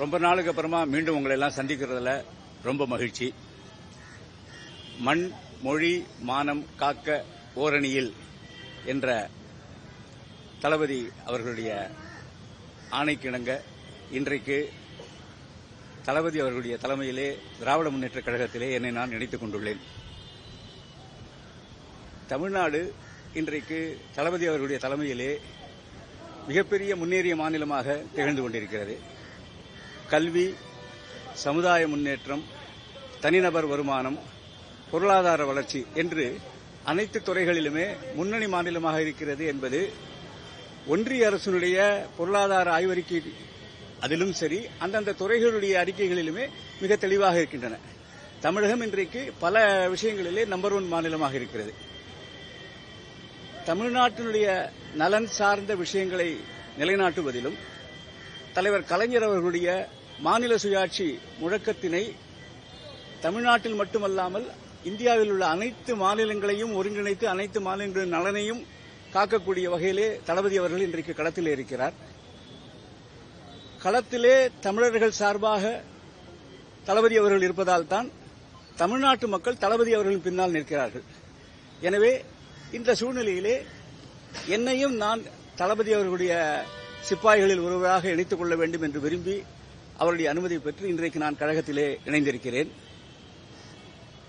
ரொம்ப நாளுக்கு அப்புறமா மீண்டும் உங்களை எல்லாம் சந்திக்கிறதுல ரொம்ப மகிழ்ச்சி. மண் மொழி மானம் காக்க ஓரணியில் என்ற தளபதி அவர்களுடைய ஆணைக்கிணங்க இன்றைக்கு தளபதி அவர்களுடைய தலைமையிலே திராவிட முன்னேற்றக் கழகத்திலே என்னை நான் இணைத்துக் கொண்டுள்ளேன். தமிழ்நாடு இன்றைக்கு தளபதி அவர்களுடைய தலைமையிலே மிகப்பெரிய முன்னேறிய மாநிலமாக திகழ்ந்து கொண்டிருக்கிறது. கல்வி சமுதாய முன்னேற்றம் தனிநபர் வருமானம் பொருளாதார வளர்ச்சி என்று அனைத்து துறைகளிலுமே முன்னணி மாநிலமாக இருக்கிறது என்பது ஒன்றிய அரசினுடைய பொருளாதார ஆய்வறிக்கை அதிலும் சரி அந்தந்த துறைகளுடைய அறிக்கைகளிலுமே மிக தெளிவாக இருக்கின்றன. தமிழகம் இன்றைக்கு பல விஷயங்களிலே நம்பர் ஒன் மாநிலமாக இருக்கிறது. தமிழ்நாட்டினுடைய நலன் சார்ந்த விஷயங்களை நிலைநாட்டுவதிலும் தலைவர் கலைஞர் அவர்களுடைய மாநில சுயாட்சி முழக்கத்தினை தமிழ்நாட்டில் மட்டுமல்லாமல் இந்தியாவில் உள்ள அனைத்து மாநிலங்களையும் ஒருங்கிணைத்து அனைத்து மாநிலங்களின் நலனையும் காக்கக்கூடிய வகையிலே தளபதி அவர்கள் இன்றைக்கு களத்தில் இருக்கிறார். களத்திலே தமிழர்கள் சார்பாக தளபதி அவர்கள் இருப்பதால் தான் தமிழ்நாட்டு மக்கள் தளபதி அவர்களின் பின்னால் நிற்கிறார்கள். எனவே இந்த சூழ்நிலையிலே என்னையும் நான் தளபதி அவர்களுடைய சிப்பாய்களில் ஒருவராக இணைத்துக் கொள்ள வேண்டும் என்று விரும்பி அவருடைய அனுமதி பெற்று இன்றைக்கு நான் கழகத்திலே இணைந்திருக்கிறேன்.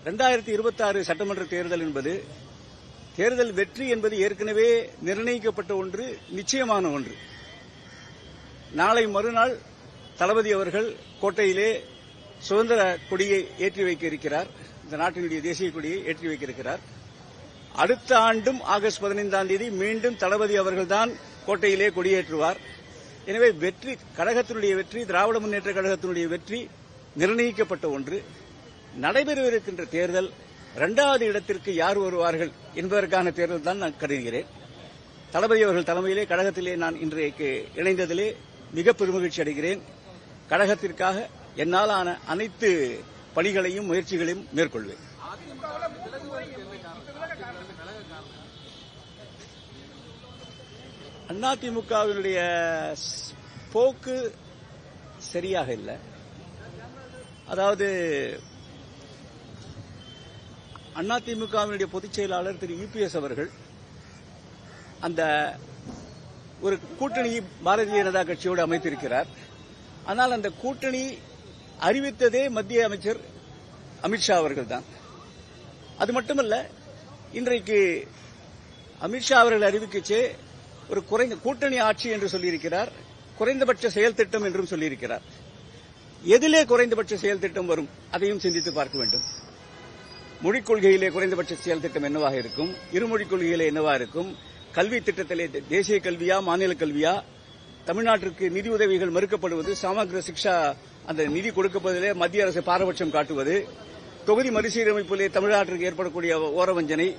இரண்டாயிரத்தி இருபத்தி ஆறு சட்டமன்ற தேர்தல் என்பது தேர்தல் வெற்றி என்பது ஏற்கனவே நிர்ணயிக்கப்பட்ட ஒன்று நிச்சயமான ஒன்று. நாளை மறுநாள் தளபதி அவர்கள் கோட்டையிலே சுதந்திர கொடியை ஏற்றி வைக்க இருக்கிறார். இந்த நாட்டினுடைய தேசிய கொடியை ஏற்றி வைக்க இருக்கிறார். அடுத்த ஆண்டும் ஆகஸ்ட் பதினைந்தாம் தேதி மீண்டும் தளபதி அவர்கள்தான் கோட்டையிலே கொடியேற்றுவார். எனவே வெற்றி கழகத்தினுடைய வெற்றி திராவிட முன்னேற்ற கழகத்தினுடைய வெற்றி நிர்ணயிக்கப்பட்ட ஒன்று. நடைபெறவிருக்கின்ற தேர்தல் இரண்டாவது இடத்திற்கு யார் வருவார்கள் என்பதற்கான தேர்தல் தான் நான் கருதுகிறேன். தளபதி அவர்கள் தலைமையிலே கழகத்திலே நான் இன்றைக்கு இணைந்ததிலே மிக பெருமகிழ்ச்சி அடைகிறேன். கழகத்திற்காக என்னால் ஆன அனைத்து பணிகளையும் முயற்சிகளையும் மேற்கொள்வேன். அதிமுகவினுடைய போக்கு சரியாக இல்லை. அதாவது அதிமுகவினுடைய பொதுச் செயலாளர் திரு யுபிஎஸ் அவர்கள் அந்த ஒரு கூட்டணி பாரதிய ஜனதா கட்சியோடு அமைத்திருக்கிறார். ஆனால் அந்த கூட்டணி அறிவித்ததே மத்திய அமைச்சர் அமித்ஷா அவர்கள் தான் அது மட்டுமல்ல இன்றைக்கு அமித்ஷா அவர்கள் அறிவிக்கச்சே ஒரு குறைந்த கூட்டணி ஆட்சி என்று சொல்லியிருக்கிறார். குறைந்தபட்ச செயல் திட்டம் என்றும் சொல்லியிருக்கிறார். எதிலே குறைந்தபட்ச செயல் திட்டம் வரும் அதையும் சிந்தித்து பார்க்க வேண்டும். மொழிக் கொள்கையிலே குறைந்தபட்ச செயல் திட்டம் என்னவாக இருக்கும்? இருமொழிக் கொள்கையிலே என்னவா இருக்கும்? கல்வி திட்டத்திலே தேசிய கல்வியா மாநில கல்வியா? தமிழ்நாட்டிற்கு நிதி உதவிகள் மறுக்கப்படுவது சமகிர சிக்ஷா அந்த நிதி கொடுக்கப்படுவதிலே மத்திய அரசு பாரபட்சம் காட்டுவது தொகுதி மறுசீரமைப்பிலே தமிழ்நாட்டிற்கு ஏற்படக்கூடிய ஓரவஞ்சனை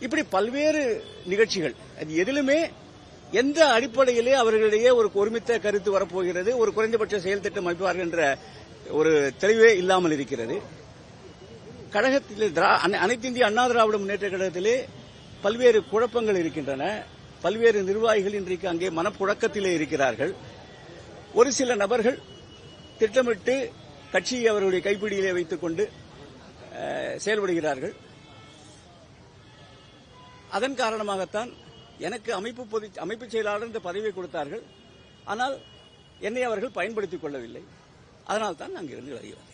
இப்படி பல்வேறு நிகழ்ச்சிகள். அது எதிலுமே எந்த அடிப்படையிலே அவர்களிடையே ஒரு ஒருமித்த கருத்து வரப்போகிறது ஒரு குறைந்தபட்ச செயல் திட்டம் அமைப்பார்கள் என்ற ஒரு தெளிவே இல்லாமல் இருக்கிறது. கழகத்தில் அனைத்து இந்திய அண்ணா திராவிட முன்னேற்ற கழகத்திலே பல்வேறு குழப்பங்கள் இருக்கின்றன. பல்வேறு நிர்வாகிகள் இன்றைக்கு அங்கே மனப்புழக்கத்திலே இருக்கிறார்கள். ஒரு சில நபர்கள் திட்டமிட்டு கட்சியை அவர்களுடைய கைப்பிடியிலே வைத்துக் கொண்டு செயல்படுகிறார்கள். அதன் காரணமாகத்தான் எனக்கு அமைப்பு பொது அமைப்பு செயலாளர் என்ற பதவியை கொடுத்தார்கள். ஆனால் என்னை அவர்கள் பயன்படுத்திக் கொள்ளவில்லை. அதனால் தான் அங்கிருந்து இருந்து வருகிறோம்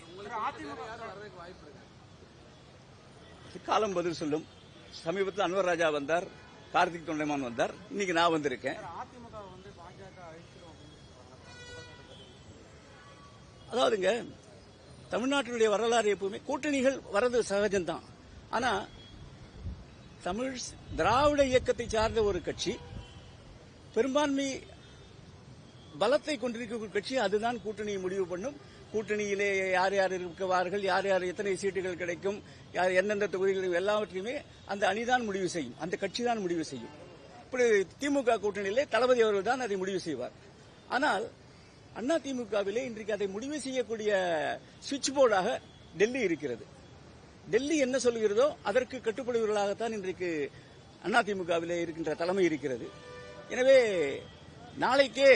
காலம் பதில் சொல்லும். சமீபத்தில் அன்வர் ராஜா வந்தார். கார்த்திக் தொண்டைமான் வந்தார். இன்னைக்கு நான் வந்திருக்கேன். அதாவதுங்க தமிழ்நாட்டினுடைய வரலாறு எப்பவுமே கூட்டணிகள் வர்றது சகஜம்தான். ஆனா தமிழ் திராவிட இயக்கத்தை சார்ந்த ஒரு கட்சி. பெரும்பான்மை பலத்தை கொண்டிருக்கும் கட்சி அதுதான் கூட்டணியை முடிவு பண்ணும். கூட்டணியிலே யார் யார் இருக்குவார்கள் யார் யார் எத்தனை சீட்டுகள் கிடைக்கும் யார் எந்தெந்த தொகுதிகள் எல்லாவற்றையுமே அந்த அணிதான் முடிவு செய்யும். அந்த கட்சி தான் முடிவு செய்யும். இப்படி திமுக கூட்டணியிலே தளபதி அவர்கள் தான் அதை முடிவு செய்வார். ஆனால் அண்ணா திமுகவிலே இன்றைக்கு அதை முடிவு செய்யக்கூடிய சுவிட்ச் போர்டாக டெல்லி இருக்கிறது. டெல்லி என்ன சொல்கிறதோ அதற்கு கட்டுப்படுவர்களாகத்தான் இன்றைக்கு அதிமுகவிலே இருக்கின்ற தலைமை இருக்கிறது. எனவே நாளைக்கே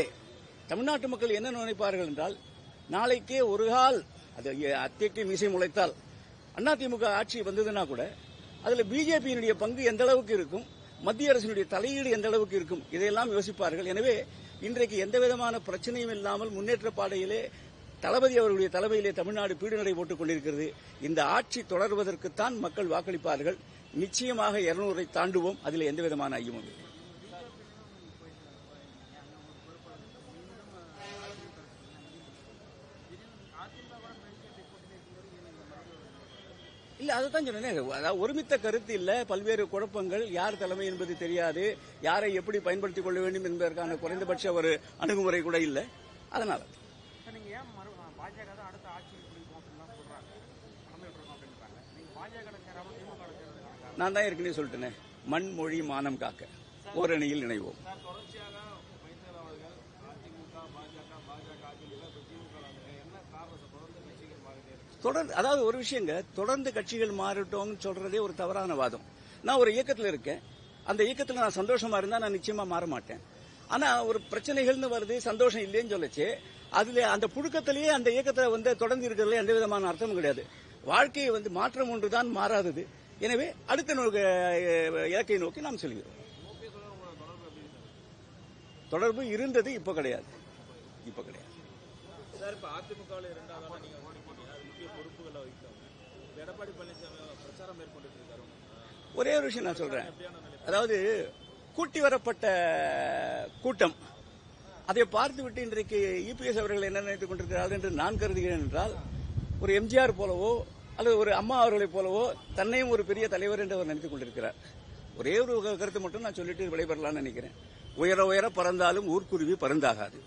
தமிழ்நாட்டு மக்கள் என்ன நினைப்பார்கள் என்றால் நாளைக்கே ஒரு கால் அது அத்தைக்கு மீசை முளைத்தால் அதிமுக ஆட்சி வந்ததுன்னா கூட அதில் பிஜேபியினுடைய பங்கு எந்த அளவுக்கு இருக்கும் மத்திய அரசினுடைய தலையீடு எந்த அளவுக்கு இருக்கும் இதையெல்லாம் யோசிப்பார்கள். எனவே இன்றைக்கு எந்த விதமான பிரச்சனையும் இல்லாமல் முன்னேற்ற பாதையிலே தளபதி அவர்களுடைய தலைமையிலே தமிழ்நாடு பீடுநடை போட்டுக் கொண்டிருக்கிறது. இந்த ஆட்சி தொடர்வதற்குத்தான் மக்கள் வாக்களிப்பார்கள். நிச்சயமாக இருநூறை தாண்டுவோம். அதில் எந்த விதமான ஐயமும் இல்லை. இல்ல அதுதான் சொன்னேன். அதாவது ஒருமித்த கருத்து இல்ல. பல்வேறு குழப்பங்கள். யார் தலைமை என்பது தெரியாது. யாரை எப்படி பயன்படுத்திக் கொள்ள வேண்டும் என்பதற்கான குறைந்தபட்ச ஒரு அணுகுமுறை கூட இல்ல. அதனால சார் நீங்க ஏன் மறு பாஜக தான் அடுத்த ஆட்சி பிடிக்கும் அப்படின்னு சொல்றாங்க. தலைமையில் இருக்கோம் அப்படின்றாங்க நீங்க பாஜக சேராம திமுக சேர்றதுக்கான காரணம். நான் தான் ஏற்கனவே சொல்லிட்டேனே. மண் மொழி மானம் காக்க. ஓரணியில் இணைவோம். தொடர்ந்து அதாவது ஒரு விஷயங்க தொடர்ந்து கட்சிகள் மாறட்டோம்னு சொல்றதே ஒரு தவறான வாதம். நான் ஒரு இயக்கத்தில் இருக்கேன். அந்த இயக்கத்தில் நான் சந்தோஷமா இருந்தா நான் நிச்சயமா மாற மாட்டேன். ஆனா ஒரு பிரச்சனைகள்னு வருது சந்தோஷம் இல்லைன்னு சொல்லச்சு. அதுல அந்த புழுக்கத்திலேயே அந்த இயக்கத்தை வந்து தொடர்ந்து இருக்கிறதுல எந்த விதமான அர்த்தமும் கிடையாது. வாழ்க்கையை வந்து மாற்றம் ஒன்றுதான் மாறாதது. எனவே அடுத்த இலக்கை நோக்கி நாம் செல்கிறோம். தொடர்பு இருந்தது இப்போ கிடையாது. இப்போ கிடையாது. ஒரே ஒரு விஷயம் நான் சொல்றேன். அதாவது கூட்டி வரப்பட்ட கூட்டம் அதை பார்த்துவிட்டு இன்றைக்கு இபிஎஸ் அவர்கள் என்ன நினைத்துக் கொண்டிருக்கிறார்கள் என்று நான் கருதுகிறேன் என்றால் ஒரு எம்ஜிஆர் போலவோ அல்லது ஒரு அம்மா அவர்களைப் போலவோ தன்னையும் ஒரு பெரிய தலைவர் என்று அவர் நினைத்துக் கொண்டிருக்கிறார். ஒரே ஒரு கருத்து மட்டும் நான் சொல்லிட்டு விடைபெறலாம்னு நினைக்கிறேன். உயர உயர பறந்தாலும் ஊர்க்குருவி பறந்தாகாது